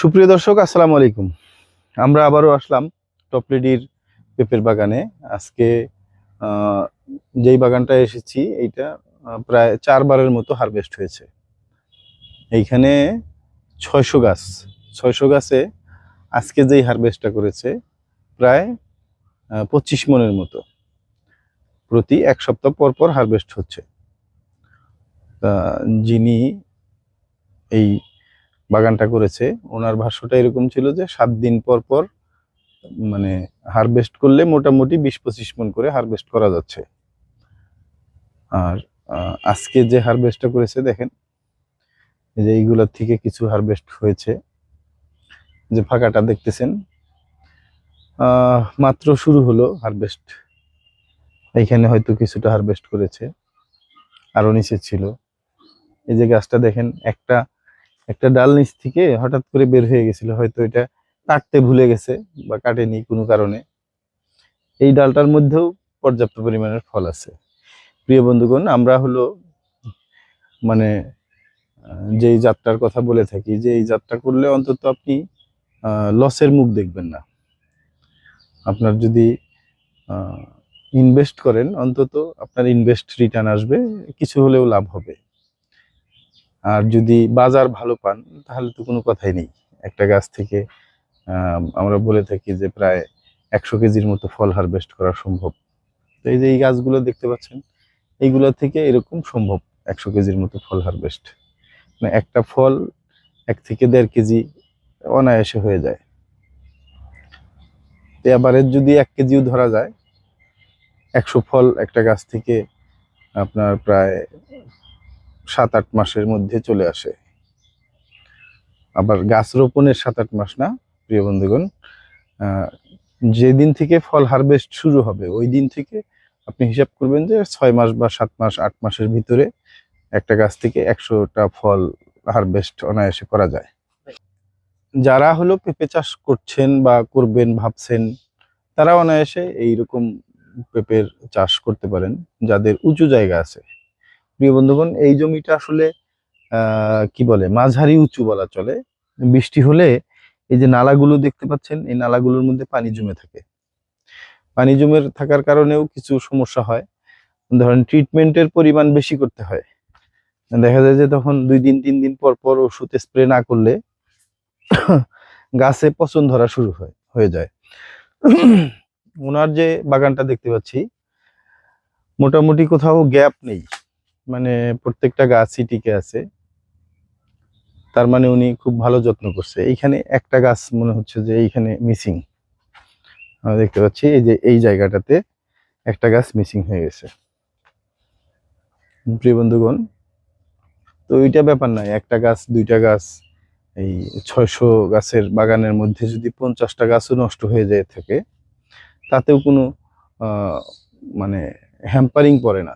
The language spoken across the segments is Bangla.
সুপ্রিয় দর্শক, আসসালামু আলাইকুম। আমরা আবারও আসলাম টপলেডির পেঁপের বাগানে। আজকে যেই বাগানটায় এসেছি, এইটা প্রায় চারবারের মতো হারভেস্ট হয়েছে। এইখানে ছয়শো গাছ, ছয়শো গাছে আজকে যেই হারভেস্টটা করেছে, প্রায় পঁচিশ মনের মতো। প্রতি এক সপ্তাহ পর পর হারভেস্ট হচ্ছে। যিনি এই বাগানটা করেছে, ওনার ভাষ্যটা এরকম ছিল যে সাত দিন পর পর মানে হারভেস্ট করলে মোটামুটি বিশ পঁচিশ মন করে হারভেস্ট করা যাচ্ছে। আর আজকে যে হারভেস্টটা করেছে দেখেন যে এইগুলোর থেকে কিছু হারভেস্ট হয়েছে, যে ফাঁকাটা দেখতেছেন মাত্র শুরু হলো হারভেস্ট এইখানে হয়তো কিছুটা হারভেস্ট করেছে আরও নিচে ছিল। এই যে গাছটা দেখেন, একটা একটা ডাল নিচ থেকে হঠাৎ করে বের হয়ে গেছিল, হয়তো এটা কাটতে ভুলে গেছে বা কাটেনি কোনো কারণে। এই ডালটার মধ্যেও পর্যাপ্ত পরিমাণের ফল আছে। প্রিয় বন্ধুগণ, আমরা হলো মানে যেই যাত্রার কথা বলে থাকি যে এই যাত্রা করলে অন্তত আপনি লসের মুখ দেখবেন না। আপনার যদি ইনভেস্ট করেন, অন্তত আপনার ইনভেস্ট রিটার্ন আসবে, কিছু হলেও লাভ হবে। আর যদি বাজার ভালো পান, তাহলে তো কোনো কথাই নেই। একটা গাছ থেকে আমরা বলে থাকি যে প্রায় একশো কেজির মতো ফল হারভেস্ট করা সম্ভব। তো এই যে এই গাছগুলো দেখতে পাচ্ছেন, এইগুলো থেকে এরকম সম্ভব একশো কেজির মতো ফল হারভেস্ট মানে একটা ফল এক থেকে দেড় কেজি অনায়াসে হয়ে যায়। তো এবারে যদি এক কেজিও ধরা যায়, একশো ফল একটা গাছ থেকে আপনার প্রায় সাত আট মাসের মধ্যে চলে আসে। আবার গাছ রোপণের সাত আট মাস না, প্রিয় বন্ধুগণ? যেদিন থেকে ফল হারভেস্ট শুরু হবে, ওই দিন থেকে আপনি হিসাব করবেন যে ছয় মাস বা সাত মাস, আট মাসের ভিতরে একটা গাছ থেকে একশোটা ফল হারভেস্ট অনায়াসে করা যায়। যারা হলো পেঁপে চাষ করছেন বা করবেন, ভাবছেন, তারা অনায়াসে এইরকম পেঁপের চাষ করতে পারেন, যাদের উঁচু জায়গা আছে। প্রিয় বন্ধুগণ, এই জমিটা আসলে কি বলে, মাঝারি উঁচু বলা চলে। বৃষ্টি হলে এই যে নালাগুলো দেখতে পাচ্ছেন, এই নালাগুলোর মধ্যে পানি জমে থাকে। পানি জমে থাকার কারণেও কিছু সমস্যা হয়। ধরেন ট্রিটমেন্টের পরিমাণ বেশি করতে হয়। দেখা যায় যে তখন দুই দিন, তিন দিন পর পর ওষুধ স্প্রে না করলে গাছে পচন ধরা শুরু হয়, হয়ে যায়। ওনার যে বাগানটা দেখতে পাচ্ছি, মোটামুটি কোথাও গ্যাপ নেই। মানে প্রত্যেকটা গাছই টিকে আছে। তার মানে উনি খুব ভালো যত্ন করছে। এইখানে একটা গাছ মনে হচ্ছে যে এইখানে মিসিং আমরা দেখতে পাচ্ছি এই যে এই জায়গাটাতে একটা গাছ মিসিং হয়ে গেছে। প্রিয় বন্ধুগণ, তো ওইটা ব্যাপার নয়, একটা গাছ, দুইটা গাছ, এই ছয়শো গাছের বাগানের মধ্যে যদি পঞ্চাশটা গাছও নষ্ট হয়ে যায় থাকে, তাতেও কোনো মানে হ্যাম্পারিং পড়ে না।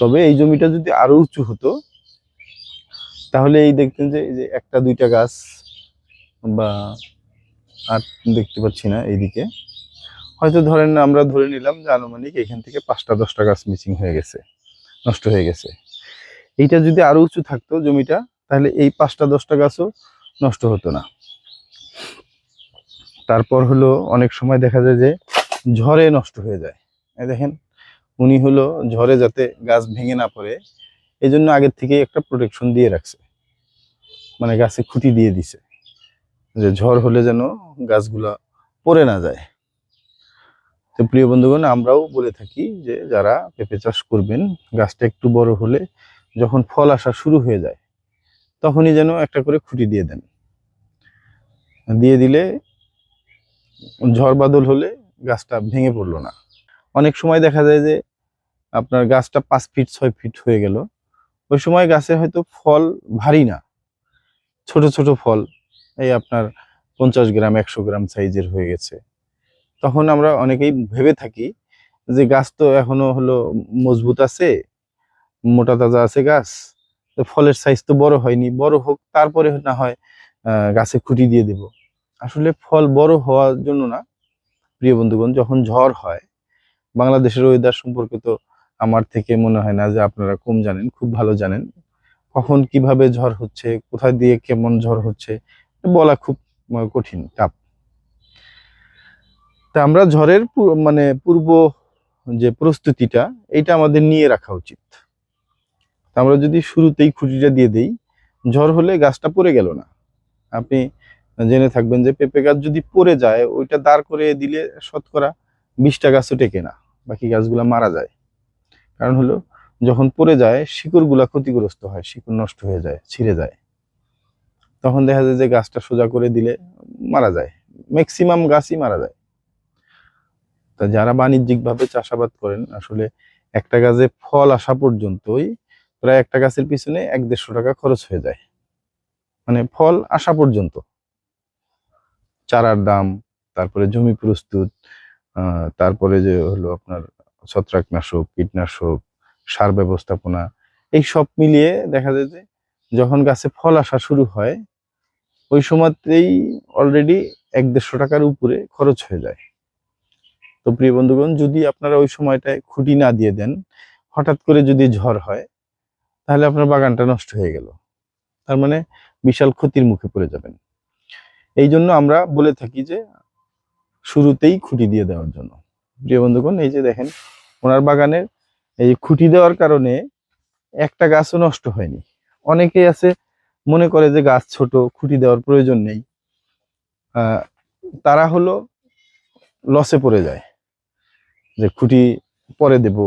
তবে এই জমিটা যদি আরও উঁচু হতো, তাহলে এই দেখতেন যে, এই যে একটা, দুইটা গাছ বা আর দেখতে পাচ্ছি না এইদিকে। হয়তো ধরেন আমরা ধরে নিলাম যে আনুমানিক এখান থেকে পাঁচটা, দশটা গাছ মিসিং হয়ে গেছে, নষ্ট হয়ে গেছে। এইটা যদি আরও উঁচু থাকতো জমিটা, তাহলে এই পাঁচটা, দশটা গাছও নষ্ট হতো না। তারপর হলো অনেক সময় দেখা যায় যে ঝড়ে নষ্ট হয়ে যায়। দেখেন উনি হলো ঝড়ে যাতে গাছ ভেঙে না পড়ে এই জন্য আগের থেকে একটা প্রোটেকশন দিয়ে রাখছে। মানে গাছে খুঁটি দিয়ে দিছে, যে ঝড় হলে যেন গাছগুলা পড়ে না যায়। তো প্রিয় বন্ধুগণ, আমরাও বলে থাকি যে যারা পেঁপে চাষ করবেন, গাছটা একটু বড় হলে যখন ফল আসা শুরু হয়ে যায়, তখনই যেন একটা করে খুঁটি দিয়ে দেন। দিয়ে দিলে ঝড় বাদল হলে গাছটা ভেঙে পড়ল না। অনেক সময় দেখা যায় যে আপনার গাছটা পাঁচ ফিট ছয় ফিট হয়ে গেল। ওই সময় গাছে হয়তো ফল ভারী না। ছোট ছোট ফল, এই আপনার পঞ্চাশ গ্রাম, একশো গ্রাম সাইজের হয়ে গেছে। তখন আমরা অনেকেই ভেবে থাকি যে গাছ তো এখনও হলো মজবুত আছে, মোটা তাজা আছে গাছ, তো ফলের সাইজ তো বড় হয়নি, বড় হোক তারপরে না হয় গাছে খুঁটি দিয়ে দেব। আসলে ফল বড় হওয়ার জন্য না, প্রিয় বন্ধুগণ, যখন ঝড় হয়, বাংলাদেশের ওয়েদার সম্পর্কে তো আমার থেকে মনে হয় না যে আপনারা কম জানেন, খুব ভালো জানেন। কখন কীভাবে ঝড় হচ্ছে কোথায় দিয়ে কেমন ঝড় হচ্ছে, বলা খুব কঠিন টাফ তা আমরা ঝড়ের মানে পূর্ব যে প্রস্তুতিটা এটা আমাদের নিয়ে রাখা উচিত। আমরা যদি শুরুতেই খুঁটিটা দিয়ে দেই, ঝড় হলে গাছটা পড়ে গেল না। আপনি জেনে থাকবেন যে পেঁপে গাছ যদি পড়ে যায়, ওইটা দাঁড় করে দিলে শতকরা বিশটা গাছও টেকে না, বাকি গাছগুলো মারা যায়। কারণ হলো, যখন পড়ে যায়, শিকড়গুলা ক্ষতিগ্রস্ত হয়, শিকড় নষ্ট হয়ে যায়, ছিঁড়ে যায়। তখন দেখা যায় যে গাছটা সোজা করে দিলে মারা যায় ম্যাক্সিমাম গাছই মারা যায়। তা যারা বাণিজ্যিকভাবে চাষাবাদ করেন, আসলে একটা গাছে ফল আসা পর্যন্তই প্রায় একটা গাছের পিছনে এক দেড়শো টাকা খরচ হয়ে যায়। মানে ফল আসা পর্যন্ত। চারার দাম, তারপরে জমি প্রস্তুত তারপরে যে হলো আপনার ছত্রাকনাশক, কীটনাশক, সার ব্যবস্থাপনা এই সব মিলিয়ে দেখা যায় যে যখন গাছে ফল আসা শুরু হয়, ওই সময়তেই অলরেডি এক দেড়শো টাকার উপরে খরচ হয়ে যায়। তো প্রিয় বন্ধুগণ, যদি আপনারা ওই সময়টায় খুঁটি না দিয়ে দেন, হঠাৎ করে যদি ঝড় হয়, তাহলে আপনার বাগানটা নষ্ট হয়ে গেল। তার মানে বিশাল ক্ষতির মুখে পড়ে যাবেন। এই জন্য আমরা বলে থাকি যে শুরুতেই খুঁটি দিয়ে দেওয়ার জন্য। প্রিয় বন্ধুগণ, এই যে দেখেন, ওনার বাগানের এই খুঁটি দেওয়ার কারণে একটা গাছও নষ্ট হয়নি। অনেকেই আছে, মনে করে যে গাছ ছোট, খুঁটি দেওয়ার প্রয়োজন নেই। তারা হলো লসে পড়ে যায়। যে খুঁটি পরে দেব,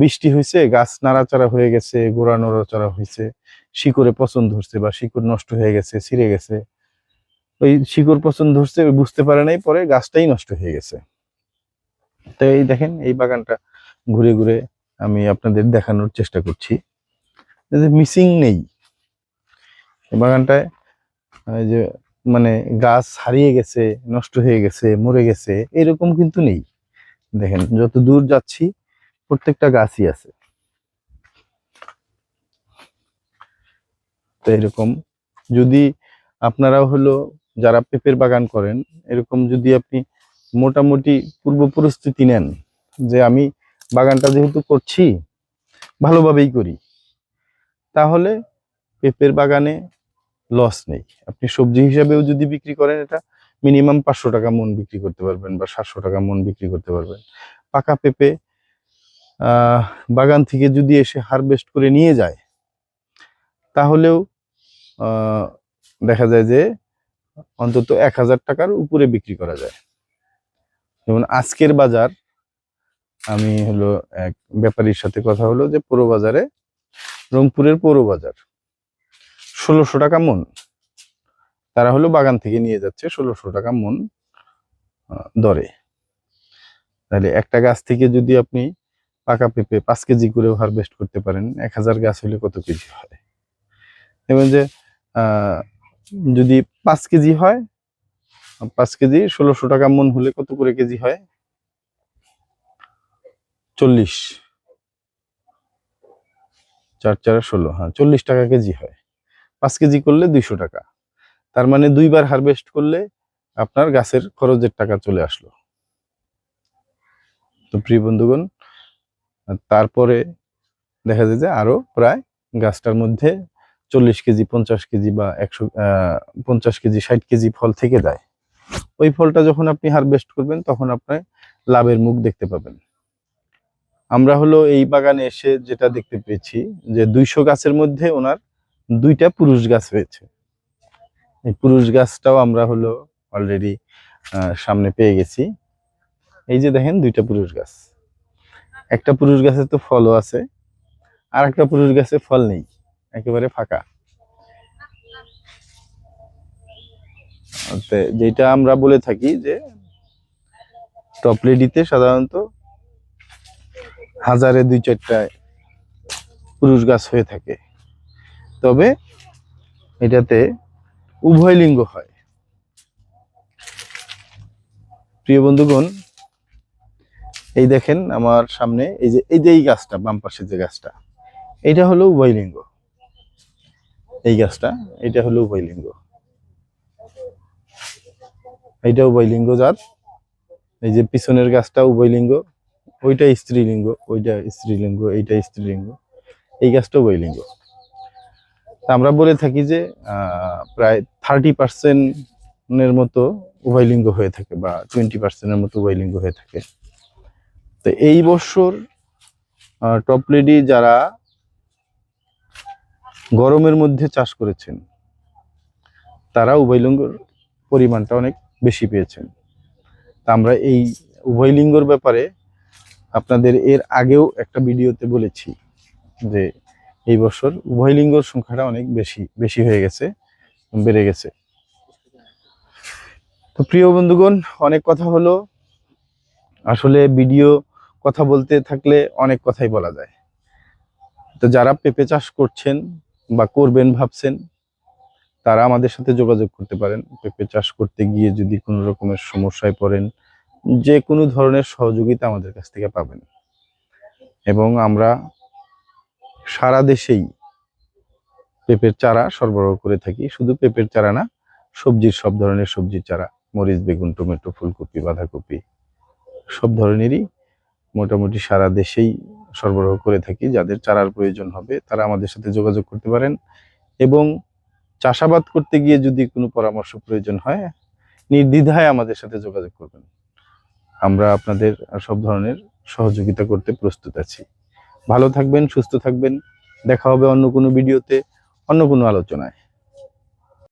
বৃষ্টি হয়েছে গাছ নাড়াচাড়া হয়ে গেছে, গোড়া নড়াচড়া হয়েছে শিকড়ে পছন্দ ধরছে বা শিকড় নষ্ট হয়ে গেছে, ছিঁড়ে গেছে। ওই শিকড় পছন্দ ধরছে, বুঝতে পারে নাই, পরে গাছটাই নষ্ট হয়ে গেছে। তো এই দেখেন, এই বাগানটা ঘুরে ঘুরে আমি আপনাদের দেখানোর চেষ্টা করছি। মিসিং নেই। এই বাগানটায় যে মানে গাছ হারিয়ে গেছে, নষ্ট হয়ে গেছে, মরে গেছে, এরকম কিন্তু নেই। দেখেন, যত দূর যাচ্ছি, প্রত্যেকটা গাছই আছে। তো এরকম, যদি আপনারাও হলো যারা পেঁপের বাগান করেন, এরকম যদি আপনি মোটামুটি পূর্ব নেন যে আমি বাগানটা যেহেতু করছি, ভালোভাবেই করি, তাহলে পেঁপের বাগানে লস নেই। আপনি সবজি হিসাবেও যদি বিক্রি করেন, এটা মিনিমাম পাঁচশো টাকা মন বিক্রি করতে পারবেন বা সাতশো টাকা মন বিক্রি করতে পারবেন। পাকা পেঁপে বাগান থেকে যদি এসে হারভেস্ট করে নিয়ে যায়, তাহলেও দেখা যায় যে অন্তত এক হাজার টাকার উপরে বিক্রি করা যায়। যেমন আজকের বাজার, আমি হলো এক ব্যাপারীর সাথে কথা হলো যে পৌর বাজারে রংপুরের পৌর বাজার, ষোলোশো টাকা মন। তারা হলো বাগান থেকে নিয়ে যাচ্ছে ষোলোশো টাকা মন দরে। তাহলে একটা গাছ থেকে যদি আপনি পাকা পেঁপে পাঁচ কেজি করেও হারভেস্ট করতে পারেন, এক হাজার গাছ হলে কত কেজি হয়? এবং যে যদি পাঁচ কেজি হয় পাঁচ কেজি, ষোলোশো টাকা মন হলে কত করে কেজি হয়? চল্লিশ। চার চার ষোলো হ্যাঁ চল্লিশ টাকা কেজি হয়। পাঁচ কেজি করলে দুইশো টাকা। তার মানে দুইবার হারভেস্ট করলে আপনার গাছের খরচের টাকা চলে আসলো। তো প্রিয় বন্ধুগণ, তারপরে দেখা যায় যে আরও প্রায় গাছটার মধ্যে চল্লিশ কেজি, পঞ্চাশ কেজি বা একশো পঞ্চাশ কেজি, ষাট কেজি ফল থেকে যায়। ওই ফলটা যখন আপনি হারভেস্ট করবেন, তখন আপনি লাভের মুখ দেখতে পাবেন। আমরা হলো এই বাগানে এসে যেটা দেখতে পেয়েছি, যে দুইশো গাছের মধ্যে ওনার দুইটা পুরুষ গাছ হয়েছে। এই পুরুষ গাছটাও আমরা হলো অলরেডি সামনে পেয়ে গেছি। এই যে দেখেন, দুইটা পুরুষ গাছ। একটা পুরুষ গাছে তো ফলও আছে, আর একটা পুরুষ গাছে ফল নেই, একেবারে ফাঁকা। যেটা আমরা বলে থাকি যে টপ লেডিতে সাধারণত হাজারে দুই চারটায় পুরুষ গাছ হয়ে থাকে। তবে এটাতে উভয় লিঙ্গ হয়। প্রিয় বন্ধুগণ, এই দেখেন আমার সামনে এই যে এই যে এই গাছটা, বাম পাশে যে গাছটা, এটা হলো উভয় লিঙ্গ। এই গাছটা, এটা হলো উভয় লিঙ্গ। এইটা উভয় লিঙ্গ জাত। এই যে পিছনের গাছটা উভয় লিঙ্গ ওইটা স্ত্রীলিঙ্গ ওইটা স্ত্রীলিঙ্গ, এইটা স্ত্রীলিঙ্গ, এই গাছটা উভয় লিঙ্গ তা আমরা বলে থাকি যে প্রায় থার্টি পার্সেন্টের মতো উভয়লিঙ্গ হয়ে থাকে বা টোয়েন্টি পার্সেন্টের মতো উভয়লিঙ্গ হয়ে থাকে। তো এই বছর টপ লেডি যারা গরমের মধ্যে চাষ করেছেন, তারা উভয়লিঙ্গর পরিমাণটা অনেক বেশি পেয়েছেন। তা আমরা এই উভয় লিঙ্গর ব্যাপারে আপনাদের এর আগেও একটা ভিডিওতে বলেছি যে এই বছর উভয় লিঙ্গর সংখ্যাটা অনেক বেশি বেশি হয়ে গেছে, বেড়ে গেছে। তো প্রিয় বন্ধুগণ, অনেক কথা হলো। আসলে ভিডিও কথা বলতে থাকলে অনেক কথাই বলা যায়। তো যারা পেঁপে চাষ করছেন বা করবেন ভাবছেন তারা আমাদের সাথে যোগাযোগ করতে পারেন। পেঁপে চাষ করতে গিয়ে যদি কোনো রকমের সমস্যায় পড়েন, যে কোনো ধরনের সহযোগিতা আমাদের কাছ থেকে পাবেন। এবং আমরা সারা দেশেই পেঁপের চারা সরবরাহ করে থাকি। শুধু পেঁপের চারা না, সবজির সব ধরনের সবজির চারা, মরিচ, বেগুন, টমেটো, ফুলকপি, বাঁধাকপি, সব ধরনেরই মোটামুটি সারা দেশেই সরবরাহ করে থাকি। যাদের চারার প্রয়োজন হবে, তারা আমাদের সাথে যোগাযোগ করতে পারেন। এবং চাষাবাদ করতে গিয়ে যদি কোনো পরামর্শ প্রয়োজন হয়, নির্দ্বিধায় আমাদের সাথে যোগাযোগ করবেন। আমরা আপনাদের সব ধরনের সহযোগিতা করতে প্রস্তুত আছি। ভালো থাকবেন, সুস্থ থাকবেন। দেখা হবে অন্য কোনো ভিডিওতে, অন্য কোনো আলোচনায়।